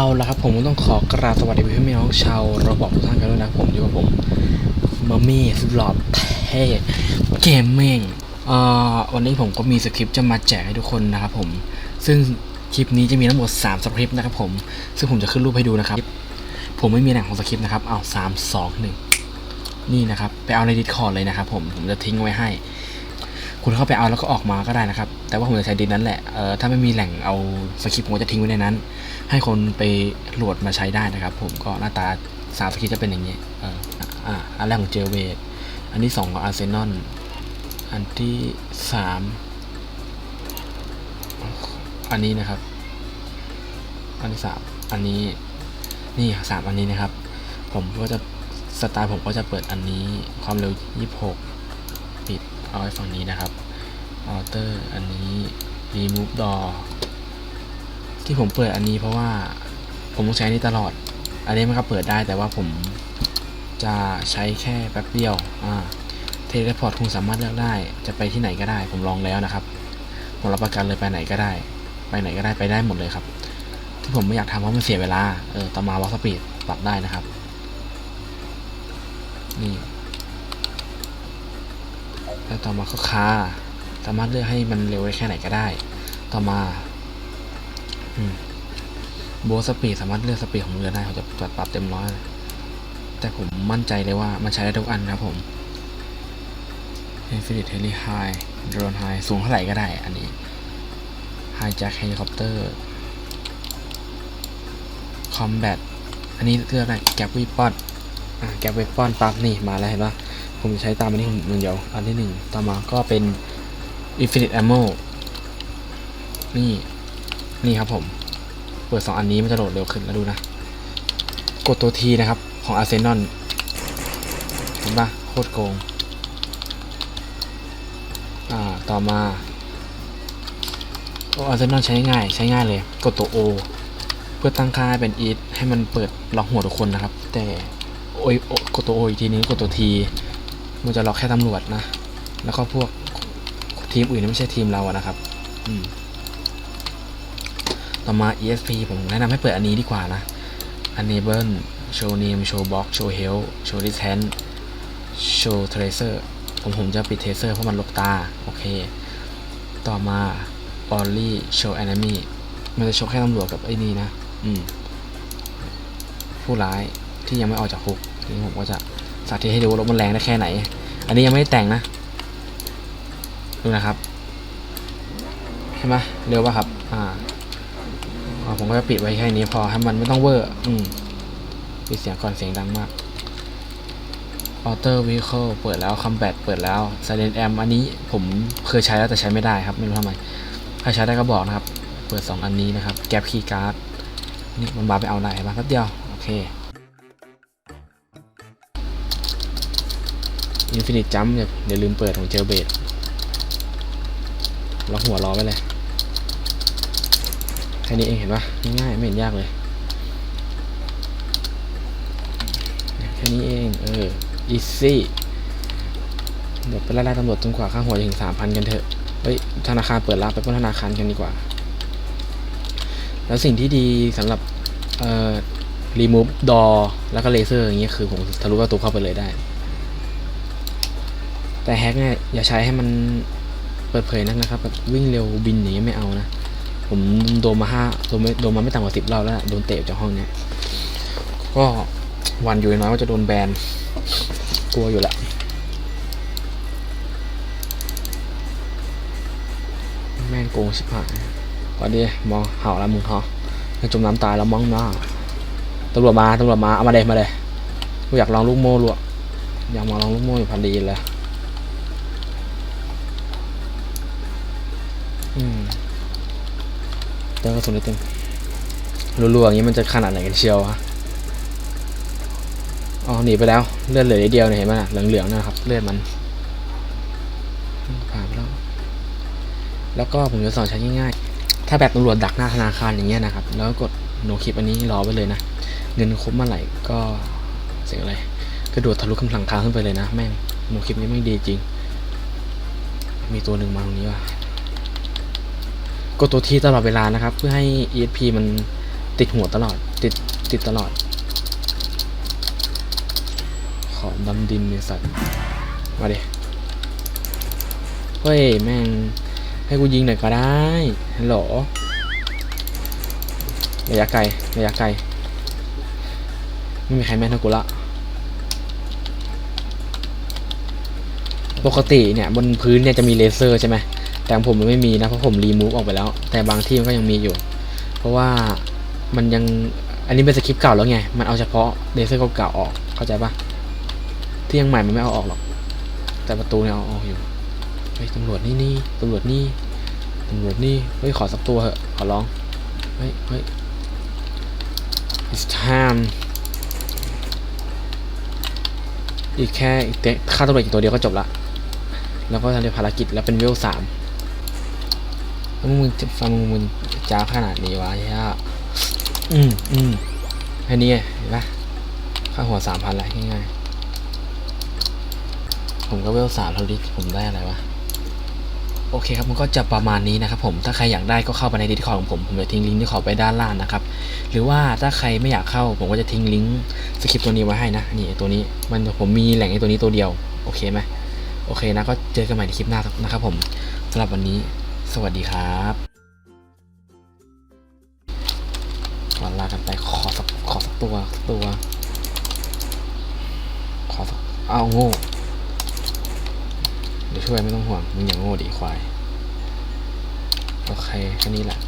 เอาละครับผมก็ต้องขอกราบสวัสดีพี่น้องชาวเราบอกทุกท่านกันด้วยนะผมอยู่กับผมมัมมี่สุดหล่อเท่เกมมิ่งเอ่อวันนี้ผมก็มีสคริปต์จะมาแจกให้ทุกคนนะครับผม ซึ่งคลิปนี้จะมีทั้งหมด3สคริปต์นะครับผมซึ่งผมจะขึ้นรูปให้ดูนะครับ ผมไม่มีแหล่งของสคริปต์นะครับเอาสามสองหนึ่งนี่นะครับ ไปเอาในดิสคอร์ดเลยนะครับผมผมจะทิ้งไว้ให้ คุณเข้าไปเอาแล้วก็ออกมาก็ได้นะครับ แต่ว่าผมจะใช้ดิสนั้นแหละเอ่อถ้าไม่มีแหล่งเอาสคริปต์ผมจะทิ้งไว้ในนั้น ให้คนไปโหลดมาใช้ได้นะครับ ผมก็หน้าตาสามสคริปต์จะเป็นอย่างนี้เอออะอันแรกของเจเวดอันที่สองของอาร์เซนอลอันที่สามอันนี้นะครับ อันที่สามอันนี้นี่สามอันนี้นะครับ ผมก็จะสไตล์ผมก็จะเปิดอันนี้ความเร็ว 26ปิด เอาไว้ฝั่งนี้นะครับออเตอร์อันนี้ remove door ที่ผมเปิดอันนี้เพราะว่าผมต้องใช้อันนี้ตลอด อันนี้มันก็เปิดได้แต่ว่าผมจะใช้แค่แป๊บเดียวอ่าเทเลพอร์ตคุณสามารถเลือกได้ จะไปที่ไหนก็ได้ ผมลองแล้วนะครับ ผมรับประกันเลยไปไหนก็ได้ ไปไหนก็ได้ไปได้หมดเลยครับ ที่ผมไม่อยากทำเพราะมันเสียเวลา เออต่อมาวอลสปีดปรับได้นะครับ นี่ แล้วต่อมาก็คาสามารถเลือกให้มันเร็วได้แค่ไหนก็ได้ ต่อมาโบสปีดสามารถเลือกสปีดของเรือได้เขาจะปรับปรับเต็มร้อยแต่ผมมั่นใจเลยว่ามันใช้ได้ทุกอันครับผม Infinite Heli High Drone High สูงเท่าไหร่ก็ได้ อันนี้ Hijack Helicopter Combat อันนี้เลือกได้ Gap Weapon อะ Gap Weapon ปั๊บนี่มาแล้วเห็นปะ ผมจะใช้ตามอันนี้หนึ่งเดียวอันที่หนึ่งต่อมาก็เป็น Infinite Ammo นี่ นี่ครับผม เปิด 2 อันนี้มันจะโหลดเร็วขึ้นแล้วดูนะ กดตัวทีนะครับ ของ Arsenal เห็นปะโคตรโกง อ่า ต่อมาอ้ Arsenal ใช้ง่าย ใช้ง่ายเลย กดตัว O เพื่อตั้งค่าให้เป็น EAT ให้มันเปิดล็อกหัวทุกคนนะครับ แต่โอ้ยกดตัว O อีกทีนึงกดตัวที มันจะล็อกแค่ตำรวจนะ แล้วก็พวกทีมอื่นที่ไม่ใช่ทีมเราอะนะครับ อืมต่อมา ESP ผมแนะนำให้เปิดอันนี้ดีกว่านะ Enable Show Name Show Box Show Health Show Distance Show Tracer ผมผมจะปิด Tracer เพราะมันลกตา โอเค ต่อมา Only Show Enemy มันจะโชว์แค่ตำรวจกับไอ้นี่นะ อืม ผู้ร้ายที่ยังไม่ออกจากคุกทีนี้ผมก็จะ สาธิตให้ดูว่ารถมันแรงได้แค่ไหน อันนี้ยังไม่ได้แต่งนะดูนะครับใช่ไหมเร็วป่ะครับ อ่าผมก็จะปิดไว้แค่นี้พอให้มันไม่ต้องเวอร์อืมปิดเสียงก่อนเสียงดังมาก Auto Vehicle เปิดแล้ว Combat เปิดแล้ว Silent Amp อันนี้ผมเคยใช้แล้วแต่ใช้ไม่ได้ครับ ไม่รู้ทำไมใครใช้ได้ก็บอกนะครับ เปิด 2 อันนี้นะครับ Gap Key Card นี่มันมาไปเอาได้มาแป๊บเดียว โอเค Infinite Jump อย่าอย่าลืมเปิดของเจอเบดล็อกหัวรอไว้เลยแค่นี้เองเห็นปะง่ายๆไม่เห็นยากเลย แค่นี้เอง เออ easy เดี๋ยวไปไล่ตำรวจจนกว่าค่าหัวจะถึงสามพันกันเถอะ เฮ้ย ธนาคารเปิดรับไปปล้นธนาคารกันดีกว่า แล้วสิ่งที่ดีสำหรับ เอ่อ remove door แล้วก็เลเซอร์อย่างเงี้ยคือผมทะลุประตูเข้าไปเลยได้ แต่แฮกเนี่ยอย่าใช้ให้มันเปิดเผยนักนะครับแบบวิ่งเร็วบินอย่างเงี้ยไม่เอานะ ผมโดนมาห้าโดนไม่โดนมาไม่ต่ำกว่าสิบรอบแล้วโดนเตะจากห้องเนี้ยก็หวันอยู่น้อยว่าจะโดนแบนกลัวอยู่ละแม่งโกงชิบหายพอดีมองเห่าแล้วมึงเหรอจมน้ำตายแล้วมองหน้าตำรวจมาตำรวจมาเอามาเลยมาเลยกูอยากลองลูกโม่ลวกอยากมาลองลูกโม่อยู่พันดีเลย เติมกระสุนนิดนึงรัวๆอย่างนี้มันจะขนาดไหนกันเชียววะอ๋อหนีไปแล้วเลือดเหลือนิดเดียวเนี่ยเห็นไหมน่ะเหลืองๆนะครับเลือดมันผ่านไปแล้วแล้วก็ผมจะสอนใช้ง่ายๆถ้าแบบตำรวจดักหน้าธนาคารอย่างเงี้ยนะครับ แล้วกดโนคลิปอันนี้รอไว้เลยนะเงินครบเมื่อไหร่ก็เสียงอะไรกระโดดทะลุกำลังคาขึ้นไปเลยนะแม่งโนคลิปนี้ไม่งดีจริง มีตัวหนึ่งมาตรงนี้ว่ะ กดตัวทีตลอดเวลานะครับ เพื่อให้ ESP มันติดหัวตลอด ติดติดตลอด ขอดำดินเนี่ยสัตว์มาดิเฮ้ย แม่ง ให้กูยิงหน่อยก็ได้ฮัลโหลระยะไกลระยะไกล ไม่มีใครแม่นเท่ากูละ ปกติเนี่ย บนพื้นเนี่ยจะมีเลเซอร์ใช่ไหม แต่ของผมมันไม่มีนะเพราะผมรีมูฟออกไปแล้ว แต่บางที่มันก็ยังมีอยู่ เพราะว่ามันยังอันนี้เป็นสคริปต์เก่าแล้วไง มันเอาเฉพาะเลเซอร์เก่าๆออกเข้าใจปะที่ยังใหม่มันไม่เอาออกหรอก แต่ประตูเนี่ยเอาออกอยู่เฮ้ยตำรวจนี่นี่ตำรวจนี่ตำรวจนี่เฮ้ยขอสักตัวเหอะขอร้องเฮ้ยเฮ้ย it's time อีกแค่อีกเตะฆ่าตำรวจอีกตัวเดียวก็จบละ แล้วก็ทำในภารกิจแล้วเป็นเวลสาม มึงจะฟังมึงจ้าขนาดนี้วะเฮียอืมอืมแค่นี้ไงเห็นปะค่าหัวสามพันละง่ายๆผมก็เวลสามแล้วดิผมได้อะไรวะโอเคครับมันก็จะประมาณนี้นะครับผมถ้าใครอยากได้ก็เข้าไปในดิสคอร์ของผม ผมจะทิ้งลิงก์ที่ขอไปด้านล่างนะครับ หรือว่าถ้าใครไม่อยากเข้า ผมก็จะทิ้งลิงก์สคริปต์ตัวนี้ไว้ให้นะ นี่ตัวนี้มันผมมีแหล่งไอ้ตัวนี้ตัวเดียว โอเคไหมโอเคนะก็เจอกันใหม่ในคลิปหน้านะครับผมสำหรับวันนี้ สวัสดีครับวันลากันไปขอสักขอสักตัวสักตัว ขอสักเอาโง่ เดี๋ยวช่วยไม่ต้องห่วงมึงอย่างโง่ดีควาย โอเคแค่นี้แหละ